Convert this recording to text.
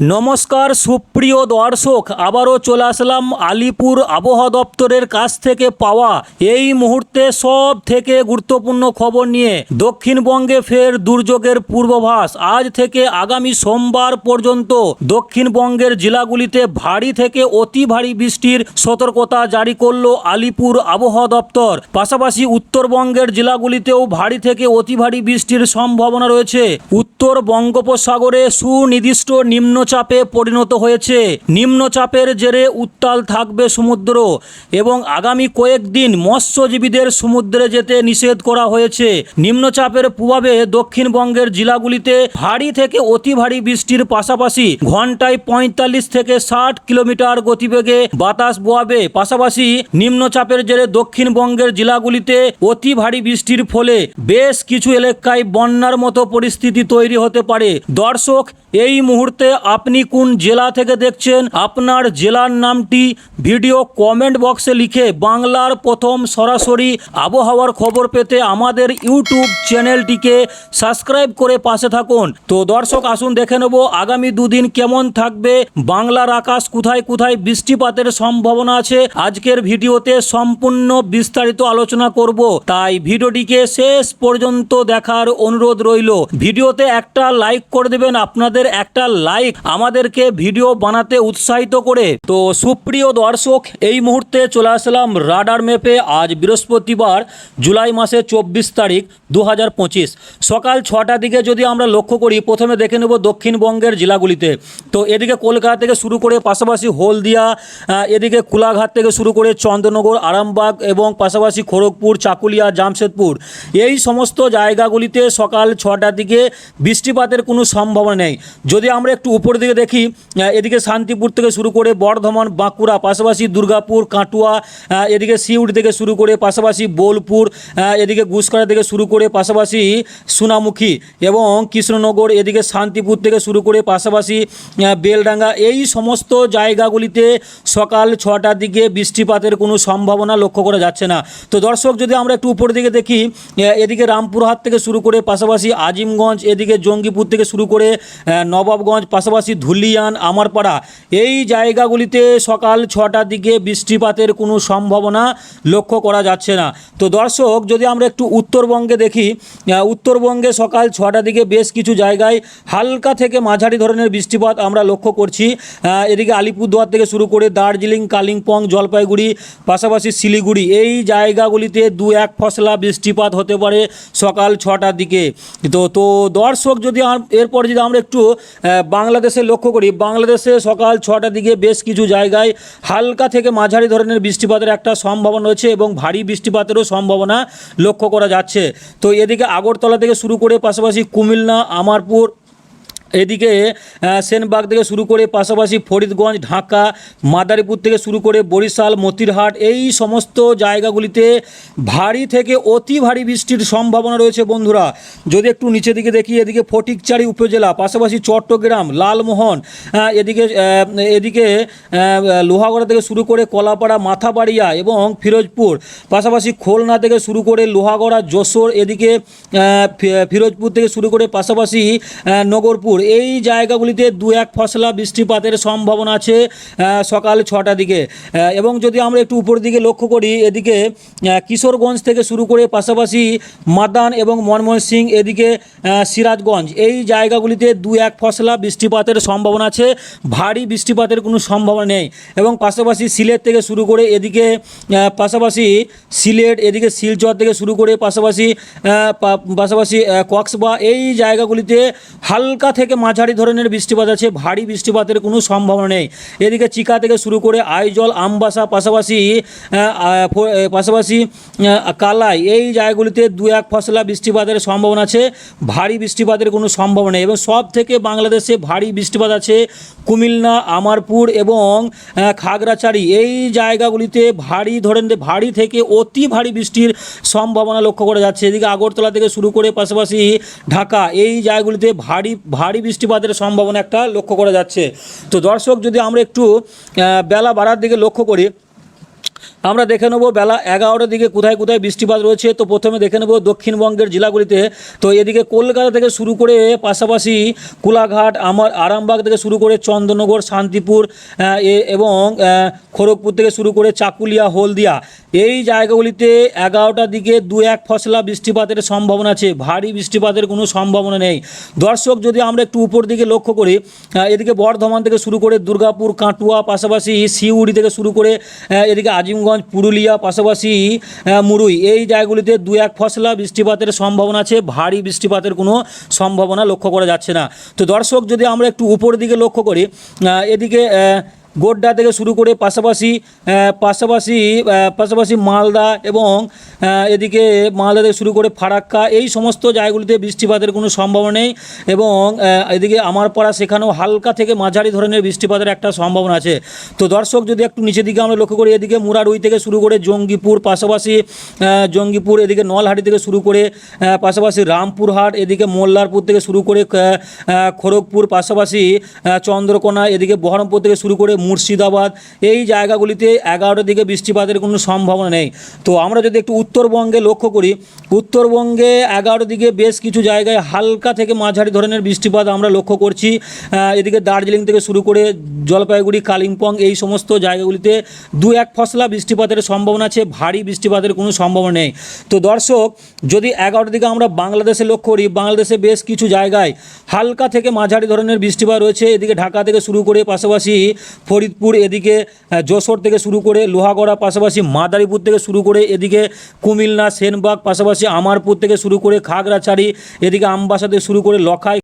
নমস্কার, সুপ্রিয় দর্শক, আবারও চলে আসলাম আলিপুর আবহাওয়া দপ্তরের কাছ থেকে পাওয়া এই মুহূর্তে সব থেকে গুরুত্বপূর্ণ খবর নিয়ে দক্ষিণবঙ্গে ফের দুর্যোগের পূর্বাভাস। আজ থেকে আগামী সোমবার পর্যন্ত দক্ষিণবঙ্গের জেলাগুলিতে ভারী থেকে অতি ভারী বৃষ্টির সতর্কতা জারি করল আলিপুর আবহাওয়া দপ্তর। পাশাপাশি উত্তরবঙ্গের জেলাগুলিতেও ভারী থেকে অতি ভারী বৃষ্টির সম্ভাবনা রয়েছে। উত্তর বঙ্গোপসাগরে সুনির্দিষ্ট নিম্নচাপে পরিণত হয়েছে। নিম্নচাপের জেরে উত্তাল থাকবে সমুদ্র এবং আগামী কয়েকদিন মৎস্যজীবীদের সমুদ্রে যেতে নিষেধ করা হয়েছে। নিম্নচাপের প্রভাবে দক্ষিণবঙ্গের জেলাগুলিতে ভারী থেকে অতি ভারী বৃষ্টির পাশাপাশি ঘন্টায় পঁয়তাল্লিশ থেকে ষাট কিলোমিটার গতিবেগে বাতাস বোয়াবে পাশাপাশি নিম্নচাপের জেরে দক্ষিণবঙ্গের জেলাগুলিতে অতি ভারী বৃষ্টির ফলে বেশ কিছু এলাকায় বন্যার মতো পরিস্থিতি তৈরি হতে পারে। দর্শক, এই মুহূর্তে আপনি কোন জেলা থেকে দেখছেন? আপনার জেলার নামটি ভিডিও কমেন্ট বক্সে লিখে বাংলার প্রথম সরাসরি আবহাওয়ার খবর পেতে আমাদের ইউটিউব চ্যানেলটিকে সাবস্ক্রাইব করে পাশে থাকুন। তো দর্শক, আসুন দেখে নেব আগামী দুদিন কেমন থাকবে? বাংলার আকাশ কোথায় কোথায় বৃষ্টিপাতের সম্ভাবনা আছে? আজকের ভিডিওতে সম্পূর্ণ বিস্তারিত আলোচনা করব। তাই ভিডিওটিকে শেষ পর্যন্ত দেখার অনুরোধ রইল। ভিডিওতে একটা লাইক করে দেবেন, আপনাদের একটা লাইক। আমাদেরকে ভিডিও বানাতে উৎসাহিত করে। তো সুপ্রিয় দর্শক, এই মুহূর্তে চলে আসলাম রাডার ম্যাপে। আজ বৃহস্পতিবার, জুলাই মাসের চব্বিশ তারিখ দু হাজার পঁচিশ। সকাল ছটা দিকে যদি আমরা লক্ষ্য করি, প্রথমে দেখে নেব দক্ষিণবঙ্গের জেলাগুলিতে। তো এদিকে কলকাতা থেকে শুরু করে পাশাপাশি হলদিয়া এদিকে কুলাঘাট থেকে শুরু করে চন্দ্রনগর, আরামবাগ এবং পাশাপাশি খড়গপুর, চাকুলিয়া, জামশেদপুর। এই সমস্ত জায়গাগুলিতে সকাল ছটার দিকে বৃষ্টিপাতের কোনো সম্ভাবনা নেই। যদি আমরা একটু উপর দিকে দেখি এদিকে শান্তিপুর থেকে শুরু করে বর্ধমান, বাঁকুড়া, পাশাপাশি দুর্গাপুর, কাটুয়া এদিকে সিউড়ি থেকে শুরু করে পাশাপাশি বোলপুর এদিকে গুসকারা থেকে শুরু করে পাশাপাশি সোনামুখী এবং কৃষ্ণনগর, এদিকে শান্তিপুর থেকে শুরু করে পাশাপাশি বেলডাঙ্গা। এই সমস্ত জায়গাগুলিতে সকাল ছটার দিকে বৃষ্টিপাতের কোনো সম্ভাবনা লক্ষ্য করা যাচ্ছে না। তো দর্শক, যদি আমরা একটু উপর দিকে দেখি এদিকে রামপুরহাট থেকে শুরু করে পাশাপাশি আজিমগঞ্জ, এদিকে জঙ্গিপুর থেকে শুরু করে নবাবগঞ্জ, পাশাপাশি ধুলিয়ান আমারপাড়া। এই জায়গাগুলিতে সকাল ছটার দিকে বৃষ্টিপাতের কোনো সম্ভাবনা লক্ষ্য করা যাচ্ছে না। তো দর্শক যদি আমরা একটু উত্তরবঙ্গে দেখি উত্তরবঙ্গে সকাল ছটার দিকে বেশ কিছু জায়গায় হালকা থেকে মাঝারি ধরনের বৃষ্টিপাত আমরা লক্ষ্য করছি। এদিকে আলিপুরদুয়ার থেকে শুরু করে দার্জিলিং কালিম্পং জলপাইগুড়ি পাশাপাশি শিলিগুড়ি এই জায়গাগুলিতে দু এক ফসলা বৃষ্টিপাত হতে পারে সকাল ছটার দিকে। তো তো দর্শক যদি এরপর যদি আমরা একটু আহ, বাংলাদেশে লক্ষ্য করি, বাংলাদেশে সকাল ছটা দিকে বেশ কিছু জায়গায় হালকা থেকে মাঝারি ধরনের বৃষ্টিপাতের একটা সম্ভাবনা রয়েছে এবং ভারী বৃষ্টিপাতেরও সম্ভাবনা লক্ষ্য করা যাচ্ছে। তো এদিকে আগরতলা থেকে শুরু করে পাশাপাশি কুমিল্লা, আমারপুর এদিকে সেনবাগ থেকে শুরু করে পাশাপাশি ফরিদগঞ্জ, ঢাকা, মাদারীপুর থেকে শুরু করে বরিশাল, মতিরহাট, এই সমস্ত জায়গাগুলিতে ভারী থেকে অতি ভারী বৃষ্টির সম্ভাবনা রয়েছে বন্ধুরা। যদি একটু নিচে দিকে দেখি, এদিকে ফটিকচারি উপজেলা, পাশাপাশি চট্টগ্রাম, লালমোহন এদিকে এদিকে লোহাগড়া থেকে শুরু করে কলাপাড়া, মাথাবাড়িয়া এবং ফিরোজপুর, পাশাপাশি খুলনা থেকে শুরু করে লোহাগড়া, যশোর, এদিকে ফিরোজপুর থেকে শুরু করে পাশাপাশি নগরপুর এই জায়গাগুলিতে দু এক ফসলা বৃষ্টিপাতের সম্ভাবনা আছে সকাল ছটার দিকে। এবং যদি আমরা একটু উপর দিকে লক্ষ্য করি, এদিকে কিশোরগঞ্জ থেকে শুরু করে পাশাপাশি মাদান এবং মনমোহন সিং, এদিকে সিরাজগঞ্জ। এই জায়গাগুলিতে দু এক ফসলা বৃষ্টিপাতের সম্ভাবনা আছে, ভারী বৃষ্টিপাতের কোনো সম্ভাবনা নেই। এবং পাশাপাশি সিলেট থেকে শুরু করে এদিকে পাশাপাশি সিলেট, এদিকে শিলচর থেকে শুরু করে পাশাপাশি পাশাপাশি কক্সবা এই জায়গাগুলিতে হালকা থেকে মাঝারি ধরনের বৃষ্টিপাত আছে, ভারী বৃষ্টিপাতের কোনো সম্ভাবনা নেই। এদিকে চিকা থেকে শুরু করে আইজল আমবাসা পাশাপাশি পাশাপাশি কালাই, এই জায়গাগুলিতে দু এক ফসলা বৃষ্টিপাতের সম্ভাবনা আছে, ভারী বৃষ্টিপাতের কোনো সম্ভাবনা নেই। এবং সব থেকে বাংলাদেশে ভারী বৃষ্টিপাত আছে কুমিল্লা, আমারপুর এবং খাগড়াছড়ি। এই জায়গাগুলিতে ভারী ধরনের, ভারী থেকে অতি ভারী বৃষ্টির সম্ভাবনা লক্ষ্য করা যাচ্ছে। এদিকে আগরতলা থেকে শুরু করে পাশাপাশি ঢাকা, এই জায়গাগুলিতে ভারী ভারী বৃষ্টিপাতের সম্ভাবনা একটা লক্ষ্য করা যাচ্ছে। তো দর্শক, যদি আমরা একটু বেলা বাড়ার দিকে লক্ষ্য করি আমরা দেখে নেব, বেলা এগারোটার দিকে কোথায় কোথায় বৃষ্টিপাত রয়েছে। তো প্রথমে দেখে নেব দক্ষিণবঙ্গের জেলাগুলিতে। তো এদিকে কলকাতা থেকে শুরু করে পাশাপাশি কোলাঘাট, আমার আরামবাগ থেকে শুরু করে চন্দ্রনগর, শান্তিপুর এবং খড়গপুর থেকে শুরু করে চাকুলিয়া, হলদিয়া। এই জায়গাগুলিতে এগারোটার দিকে দু এক ফসলা বৃষ্টিপাতের সম্ভাবনা আছে। ভারী বৃষ্টিপাতের কোনো সম্ভাবনা নেই। দর্শক, যদি আমরা একটু উপর দিকে লক্ষ্য করি এদিকে বর্ধমান থেকে শুরু করে দুর্গাপুর, কাটুয়া, পাশাপাশি সিউড়ি থেকে শুরু করে এদিকে আজিমগঞ্জ পুরুলিয়া, পাশাপাশি মুরুই। এই জায়গাগুলিতে দু এক ফসলা বৃষ্টিপাতের সম্ভাবনা আছে। ভারী বৃষ্টিপাতের কোনো সম্ভাবনা লক্ষ্য করা যাচ্ছে না। তো দর্শক, যদি আমরা একটু উপর দিকে লক্ষ্য করি এদিকে গোড্ডা থেকে শুরু করে পাশাপাশি পাশাপাশি পাশাপাশি মালদা এবং এদিকে মালদা থেকে শুরু করে ফারাক্কা, এই সমস্ত জায়গাগুলিতে বৃষ্টিপাতের কোনো সম্ভাবনা নেই এবং এদিকে আমার পাড়া সেখানেও হালকা থেকে মাঝারি ধরনের বৃষ্টিপাতের একটা সম্ভাবনা আছে। তো দর্শক, যদি একটু নিচের দিকে আমরা লক্ষ্য করি, এদিকে মুরারুই থেকে শুরু করে জঙ্গিপুর, পাশাপাশি জঙ্গিপুর, এদিকে নলহাটি থেকে শুরু করে পাশাপাশি রামপুরহাট, এদিকে মোল্লারপুর থেকে শুরু করে খড়গপুর, পাশাপাশি চন্দ্রকোনা, এদিকে বহরমপুর থেকে শুরু করে মুর্শিদাবাদ, এই জায়গাগুলিতে এগারোটার দিকে বৃষ্টিপাতের কোনো সম্ভাবনা নেই। তো আমরা যদি একটু উত্তরবঙ্গে লক্ষ্য করি, উত্তরবঙ্গে এগারোটার দিকে বেশ কিছু জায়গায় হালকা থেকে মাঝারি ধরনের বৃষ্টিপাত আমরা লক্ষ্য করছি। এদিকে দার্জিলিং থেকে শুরু করে জলপাইগুড়ি, কালিম্পং, এই সমস্ত জায়গাগুলিতে দু এক ফসলা বৃষ্টিপাতের সম্ভাবনা আছে, ভারী বৃষ্টিপাতের কোনো সম্ভাবনা নেই। তো দর্শক, যদি এগারোটার দিকে আমরা বাংলাদেশে লক্ষ্য করি, বাংলাদেশে বেশ কিছু জায়গায় হালকা থেকে মাঝারি ধরনের বৃষ্টিপাত রয়েছে। এদিকে ঢাকা থেকে শুরু করে পাশাপাশি ফরিদপুর এদিকে যশোর থেকে শুরু করে লোহাগড়া পাশাপাশি মাদারীপুর থেকে শুরু করে এদিকে কুমিল্লা, সেনবাগ, পাশাপাশি আমারপুর থেকে শুরু করে খাগড়াছাড়ি, এদিকে আমবাসা থেকে শুরু করে লখাই